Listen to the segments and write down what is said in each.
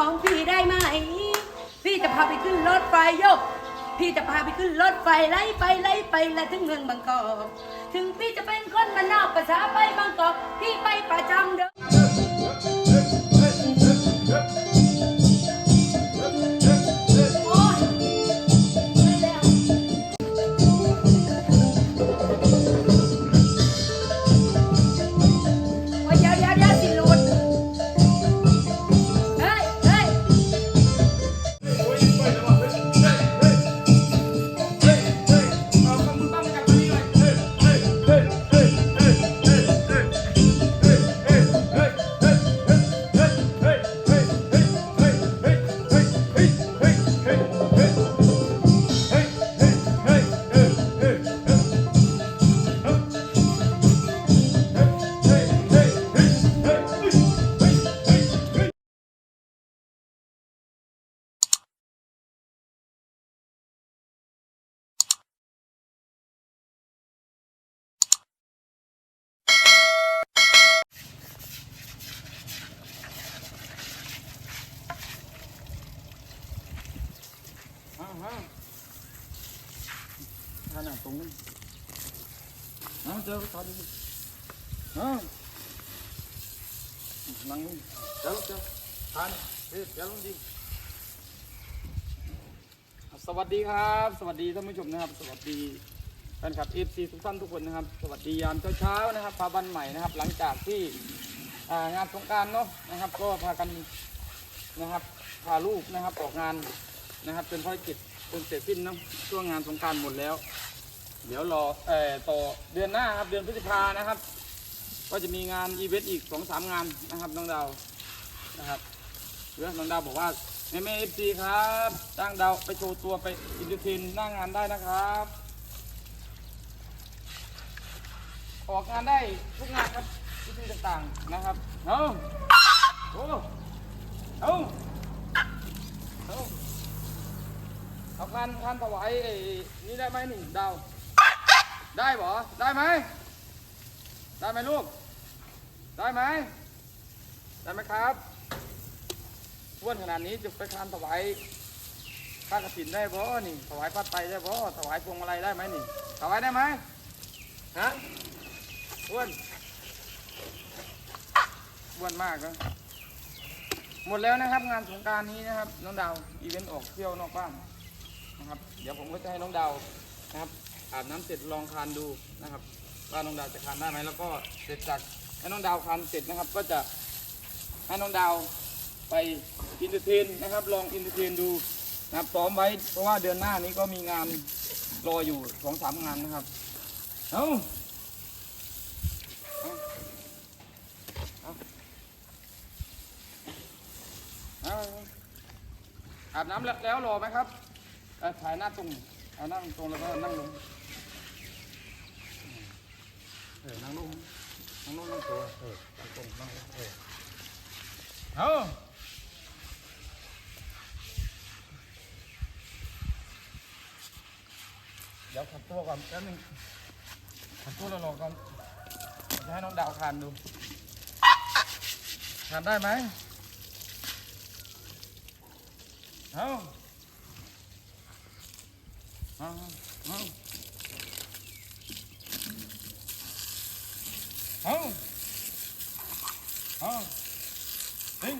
ของพี่ได้ไหม พี่จะพาไปขึ้นรถไฟโยก พี่จะพาไปขึ้นรถไฟไล่ไปไล่ไปและถึงเมืองบางกอก ถึงพี่จะเป็นคนมานนอกภาษาไปบางกอก พี่ไปประจำเด้อ ตรงนี้เอาเจอตอนนี้เอานั่งลงเจ้าเจ้าทานเฮ้ยเจ้าลงดิสวัสดีครับ สวัสดีท่านผู้ชมนะครับ สวัสดีแฟนคลับเอฟซีทุกท่านทุกคนนะครับ สวัสดียามเช้าๆนะครับพาบันใหม่นะครับ หลังจากที่งานสงการเนาะนะครับ ก็พากันนะครับพาลูกนะครับออกงานนะครับเป็นภารกิจจนเสร็จสิ้นเนาะช่วงงานสงการหมดแล้ว เดี๋ยวรอเอ่อต่อเดือนหน้าครับเดือนพฤษภานะครับ ก็จะมีงานอีเวนต์อีกสองสามงานนะครับน้องดาวนะครับเรื่องน้องดาวบอกว่าแม่แม่เอฟซีครับจ้างดาวไปโชว์ตัวไปอินเตอร์เทนหน้างานได้นะครับ ออกงานได้ทุกงานครับที่ที่ต่างๆนะครับเอาโอ้เอาเอาเอาคันคันถวายไอ้นี่ได้ไหมหนึ่งดาว ได้บ่ได้ไหม ได้ไหมลูก ได้ไหม ได้ไหมครับอ้วนขนาดนี้จะไปคานถวายผ้ากระถินได้บ่นี่ ถวายผ้าไตรได้บ่ถวายพวงมาลัยได้ไหมนี่ ถวายได้ไหมฮะอ้วนอ้วนมากนะหมดแล้วนะครับงานสงการนี้นะครับ น้องดาวอีเวนต์ออกเที่ยวนอกบ้านนะครับ เดี๋ยวผมก็จะให้น้องดาวนะครับ อาบน้ำเสร็จลองคานดูนะครับว่าน้องดาวจะคานได้ไหมแล้วก็เสร็จจากให้น้องดาวคานเสร็จนะครับ ก็จะให้น้องดาวไปอินเตอร์เทนนะครับ ลองอินเตอร์เทนดูนะครับซ้อมไว้เพราะว่าเดือนหน้านี้ก็มีงานรออยู่สองสามงานนะครับเอาเอาอาเอาอาบน้ำแล้วรอไหมครับถ่ายหน้าตรงเอาหน้าตรงแล้วก็นั่งลง ออนั่งลงนั่งลงนั่งตัวเออตรงนั่งเออเอาเดี๋ยวขัดตัวก่อนแป๊บนึงขัดตัวแล้วรอก่อนจะให้น้องดาวคานดูคานได้ไหมเอาเอาเอา เอาเอาเฮ้ย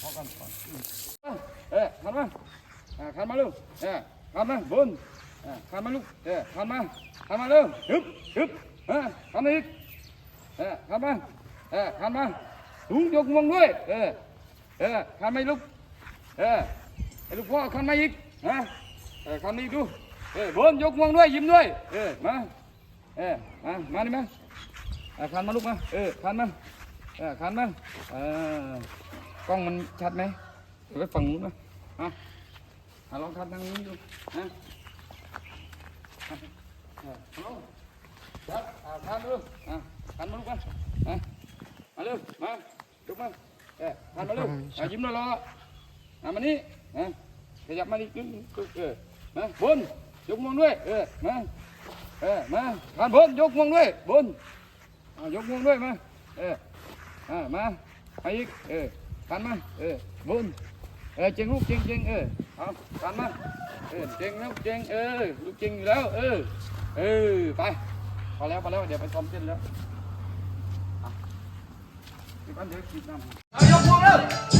พอกันก่อนเอ๊ะขันมาอ่าขันมาลูกเอ๊ะขันมาบนอ่าขันมาลูกเอ๊ะขันมาขันมาเร็วฮึบฮึบเอ่าขันมาอีกเอ๊ะขันมาเอ๊ะขันมาสูงยกงวงด้วยเอ๊ะเอ๊ะขันไมาอีกลูกเอ๊ะไอ้ลูกพ่อขันมาอีกนะเอ๊ะขันมาอีกดูเอ๊ะบนยกงวงด้วยยิ้มด้วยเอ๊ะมา เออมามาดิมาคันมาลูกมาเออคันมาเออคันมาเออกล้องมันชัดไหมไปฝั่งนู้นนะอะลองคันทางนี้ดูนะอะเฮัลโหลครับอะคันมาลูกอะคันมาลูกมาอะมาเร็วมาลุกมาเออคันมาเร็วอะยิ้มรอๆอะมานี่อะขยับมาดิเออมาบนยกมอด้วยเออมา เออมาขานบนยกงวงด้วยบนยกงวงด้วยมาเอออ่ามามาอีกเออขันมาเออบุญเออเจงลูกเจงเจงเออเอาขันมาเออเจงล้วเจงเออลูกเจงอยู่แล้วเออเออไปพอแล้วพอแล้วเดี๋ยวไปซ้อมเต้นแล้วอะพี่ปั้นเดี๋ยวกินน้ำยกมือเร็วเฮ้ย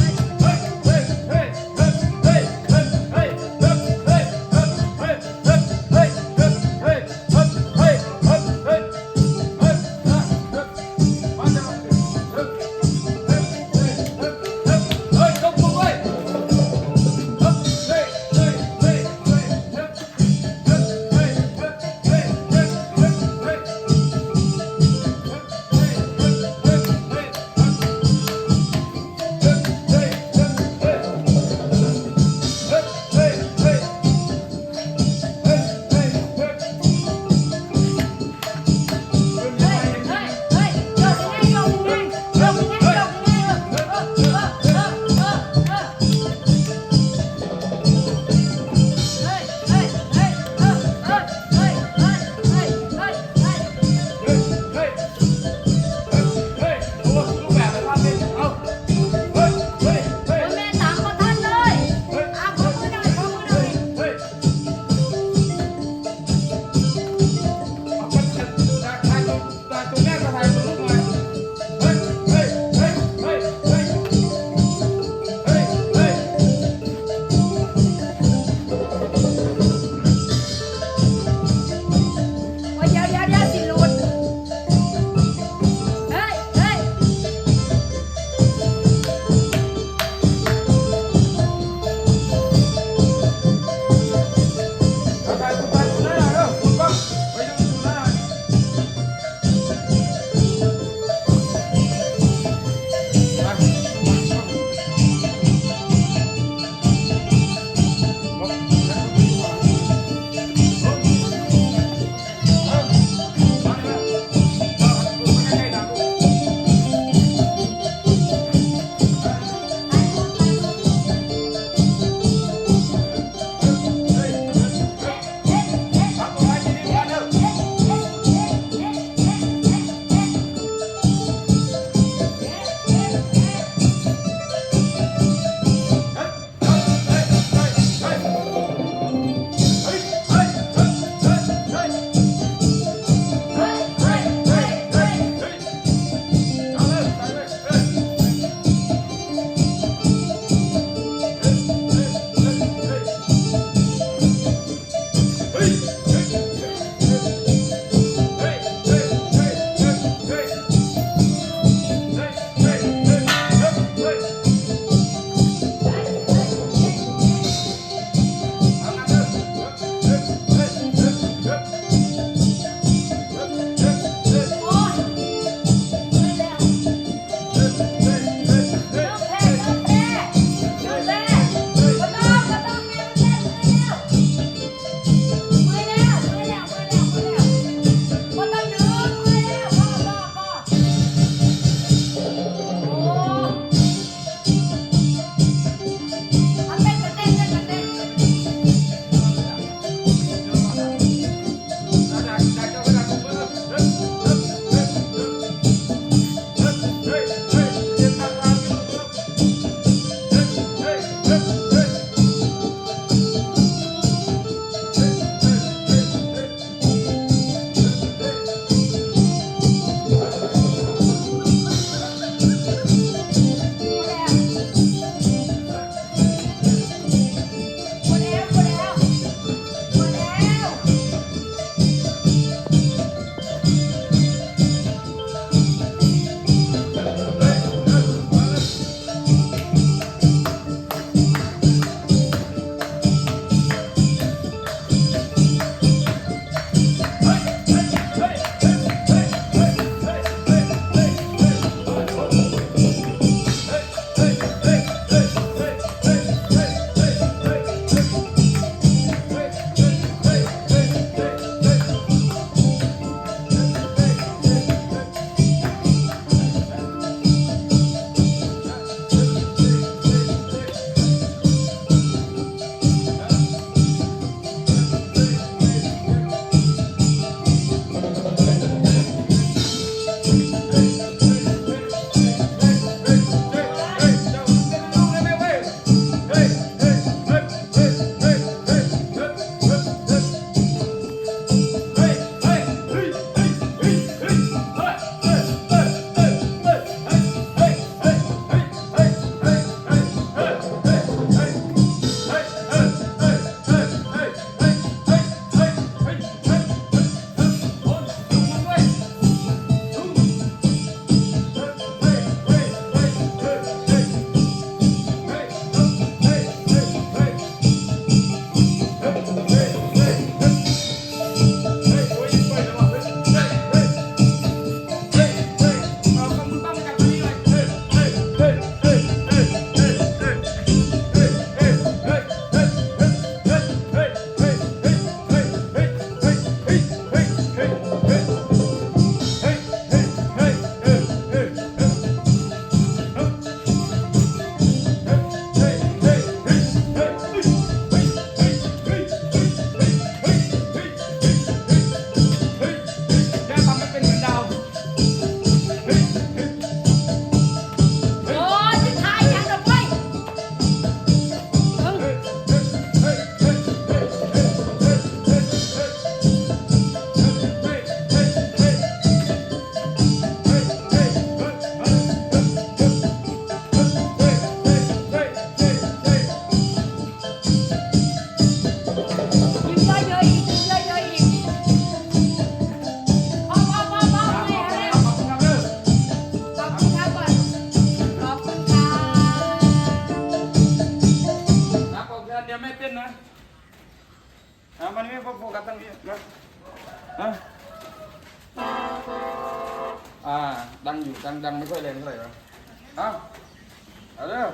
เอาเร็ว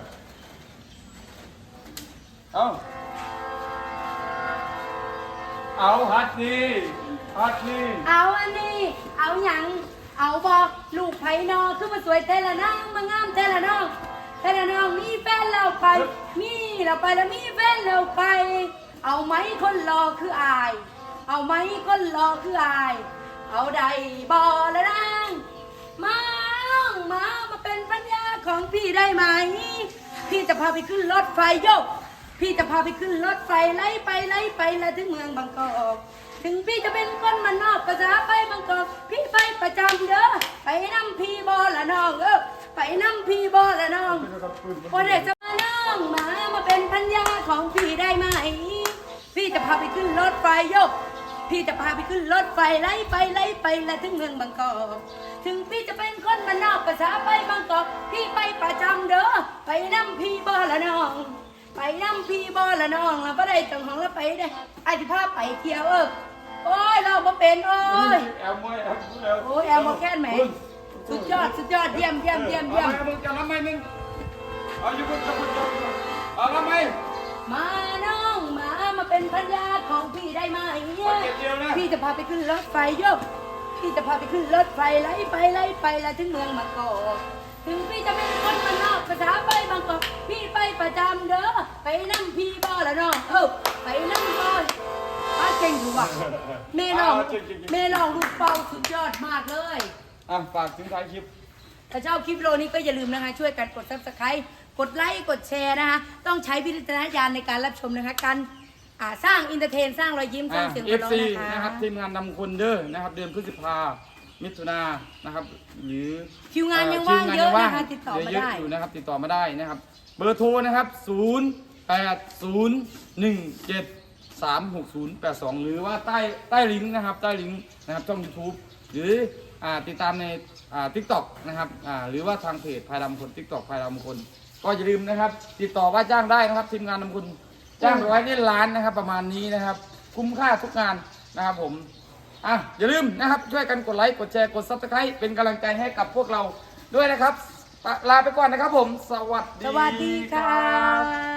เอาเอาฮัดนี่ฮัดนี่เอาอันนี้ เอาหยัง เอาบอกลูกไผ่นอคือมาสวยแต่ละนางมางามแต่ละน้องแต่ละน้องมีแฟนแล้วไป มีเราไปแล้วมีแฟนแล้วไป เอาไหมคนรอคืออาย เอาไหมคนรอคืออาย เอาใดบอละนาง พี่ได้ไหม พี่จะพาไปขึ้นรถไฟโยก พี่จะพาไปขึ้นรถไฟไล่ไปไล่ไปแล้วถึงเมืองบางกอก ถึงพี่จะเป็นคนมันอกภาษาไปบางกอก พี่ไปประจำเด้อ ไปนั่งพี่บอละน้องเออ ไปนั่งพี่บอละน้องพอเด็กจะมาน้องมา มาเป็นพันยาของพี่ได้ไหม พี่จะพาไปขึ้นรถไฟโยก พี่จะพาไปขึ้นรถไฟไล่ไปไล่ไปแล้วถึงเมืองบางกอก ถึงพี่จะเป็นคนมันนอกภาษาไปบางกอกพี่ไปประจำเด้อไปนั่งพี่บอละน้อง ไปน้ำพี่บอละน้องเราก็ได้จังของเราไปได้ไอ้ที่พาไปเที่ยวเออโอ้ยเราบ่เป็นโอ้ยแอลมวยแอลมวยโอ้ยแอลมอแคนแหมสุดยอดสุดยอดเยี่ยมเยี่ยมเยี่ยมเยี่เยี่ยยมมมึงจะรับไหมมึงเอาอยู่บนกระพุ้งเอารับไหมมาน้องมามาเป็นพันยาของพี่ได้ไหมขอเก็บเดียวนะพี่จะพาไปขึ้นรถไฟโยก พี่จะพาไปขึ้นรถไฟไล่ไปไล่ไปแล้วถึงเมืองบางกอกถึงพี่จะเป็นคนมันนอกภาษาไปบางกอกพี่ไปประจำเด้อไปนั่งพี่บอละน้องเออไปนั่งบอลป้าเก่งอยู่ว่ะเมลองเมลองลูกเป่าสุดยอดมากเลย อะฝากถึงท้ายคลิปถ้าชอบคลิปวิดีโลนี้ก็อย่าลืมนะคะ ช่วยกันกด subscribe กดไลค์กดแชร์นะคะ ต้องใช้วิจารณญาณในการรับชมนะคะการ อ่าสร้างอินเตอร์เทนสร้างรอยยิ้มสร้างเสียงเอหัวฟเราะซีนะนะครัคะบทีมงานนำคนเด้อนะครับ เดือนพฤษภามิถุนานะครับ หรือคิวงานยังว่างเยอะนะคะติดต่อมาเยอะได้อยู่นะครับ ติดต่อมาได้นะครับ เบอร์โทรนะครับ 0 8 0 1 7 3 6 0 8 2 หรือว่าใต้ใต้ลิงก์นะครับ ใต้ลิงก์นะครับช่อง YouTube หรืออ่าติดตามในอ่าทิกตอกนะครับอ่าหรือว่าทางเพจภายดำคนทิกตอกภายดำคน ก็อย่าลืมนะครับ ติดต่อว่าจ้างได้นะครับทีมงานนำคุณ จ้างร้อยเล่นล้านนะครับ ประมาณนี้นะครับ คุ้มค่าทุกงานนะครับผมอะอย่าลืมนะครับ ช่วยกันกดไลค์กดแชร์กดซับสไครต์เป็นกำลังใจให้กับพวกเราด้วยนะครับ ลาไปก่อนนะครับผม สวัสดีสวัสดีค่ะ